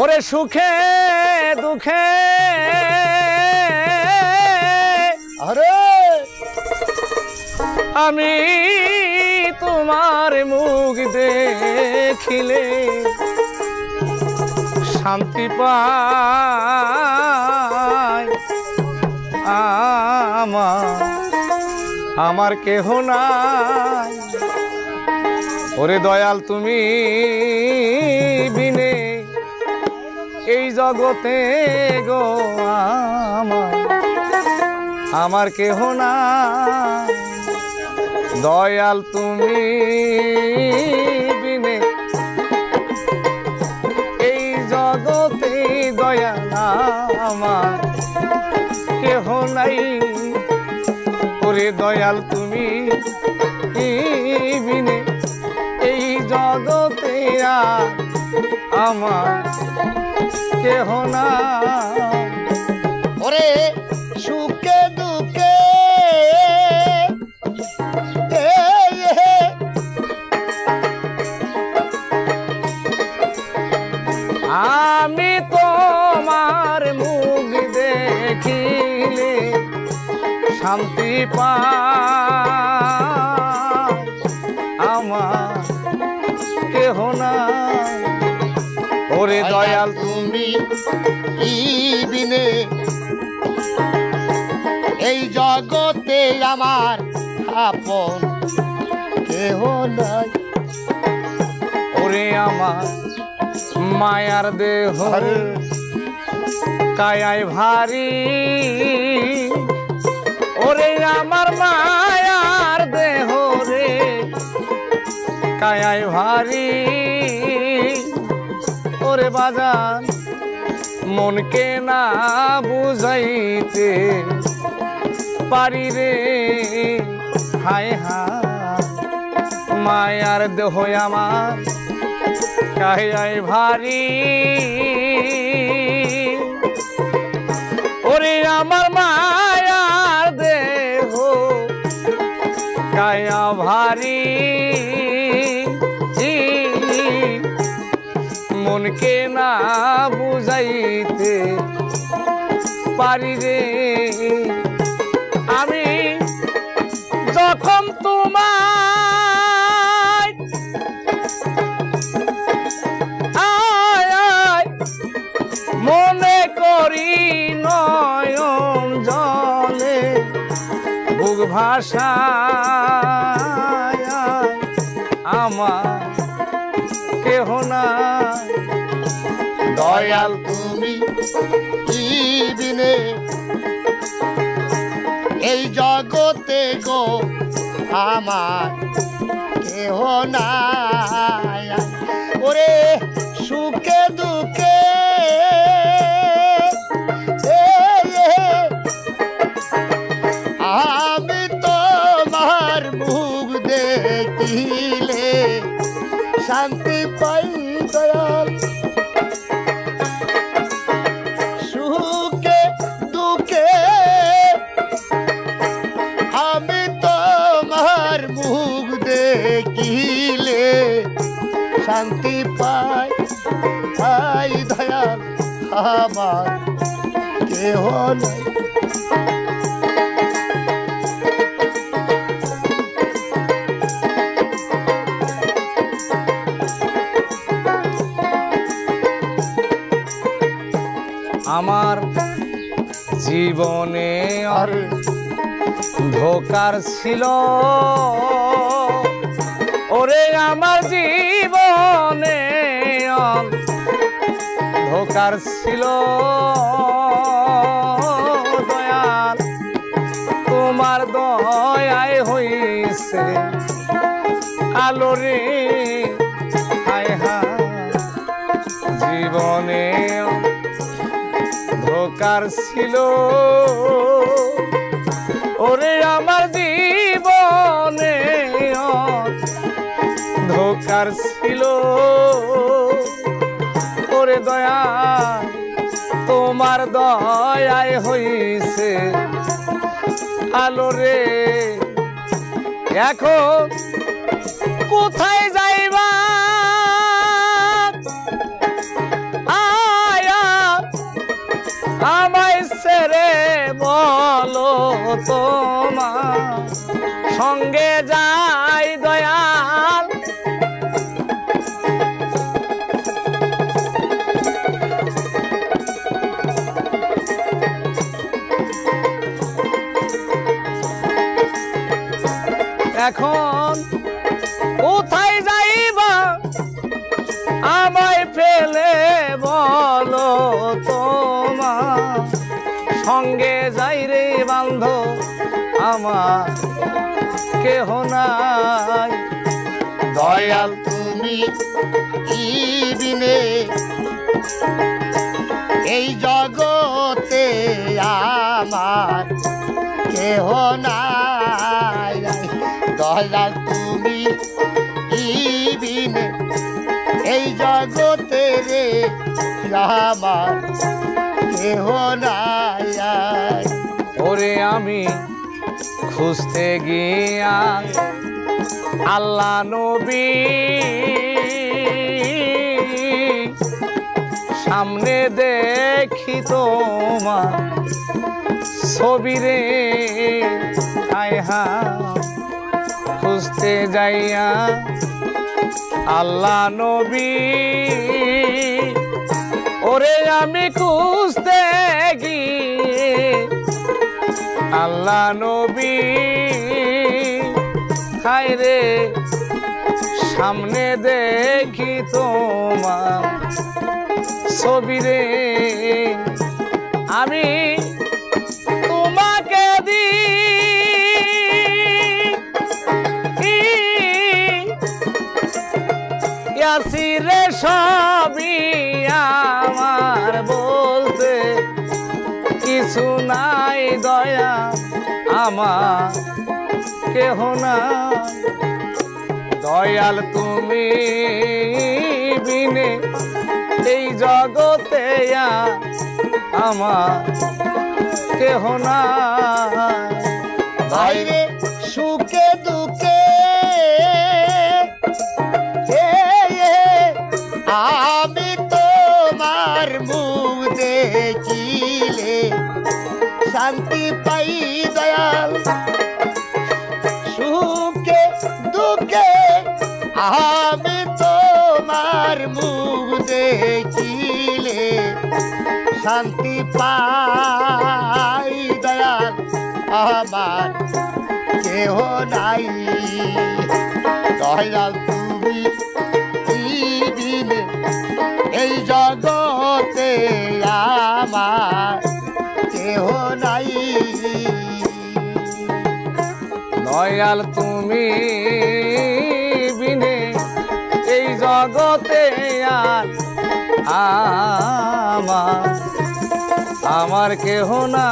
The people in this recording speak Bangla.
ওরে সুখে, দুঃখে। আরে! আমি তোমার মুখ দেখিলে শান্তি পাই। আমার আমার কেহ নাই। ওরে দয়াল, তুমি বিনে এই জগতে গো আমার আমার কেহ না দয়াল তুমি বিনে। এই জগতে দয়াল আমার কেহ নাই। ওরে দয়াল তুমি বিনে। এই জগতে আমার কেহ না। ওরে সুখে দুঃখে। আমি তোমার মুখ দেখিলে শান্তি পাই ইবিনে। এই জগতে আমার আপন কেহ নাই। ওরে আমার মায়ার দেহ। কায়ায় ভারী। ওরে আমার মায়ার দেহ রে। কায়ায় ভারী। ওরে বাজান। মনকে না বুঝাইতে পারি রে। হায় হায়, মায়ার দেহ আমার কায়ায় ভারী। ওরে আমার মায়ার দেহ কায়া ভারী। পারি রে। আমি যখন তোমার মনে করি নয়ন জলে বুক ভাষা আমার কেহ না দয়াল তুমি ইবিনে। এই জগতে গো আমার কেহ নাই। ওরে সুখে দুঃখে আমি তোমার মুখ দেখিলে শান্তি পাই দয়াল দেখিলে শান্তি পায় পাই দয়াল আমার কেহ নাই। আমার জীবনে আর। ধোকার ছিল। ওরে আমার জীবনে ধোকার ছিল দয়াল। তোমার দয়ায় হইছে আলো রে হায় হায়, জীবনে ধোকার ছিল ওরে দয়া, তোমার দয়ায় হইছে আলো রে। এখন কোথায় যাইবা? আয়া, আমায় সেরে বলো তো। এখন কোথায় যাইবা? আমায় ফেলে বলো তোমার। সঙ্গে যাই রে বান্ধ আমার কেহ নাই। দয়াল, তুমি কি বিনে এই জগতে আমার কেহ নাই। দয়াল তুমি এই জগতে রে আমার, কেহ ওরে আমি খুঁজতে গিয়া আল্লাহ নবী সামনে দেখি তোমার ছবি রে আয় হা খুঁজতে যাইয়া আল্লাহ নবী, ওরে আমি খুঁজতে গিয়ে আল্লাহ নবী খাই রে সামনে দেখি তোমার ছবি রে। আমি সবই আমার বলতে কিছু নাই দয়া আমার, কেহ না দয়াল তুমি বিনে এই জগতে আমার কেহ না পাই দয়াল। সুখে, দুঃখে আমি তোমার মুখ দেখিলে। শান্তি পাই দয়াল, আমার কেহ নাই। দয়াল, তুমি এই জগতে আমার দয়াল তুমি বিনে এই জগতে আর আমার আমার কেহ না।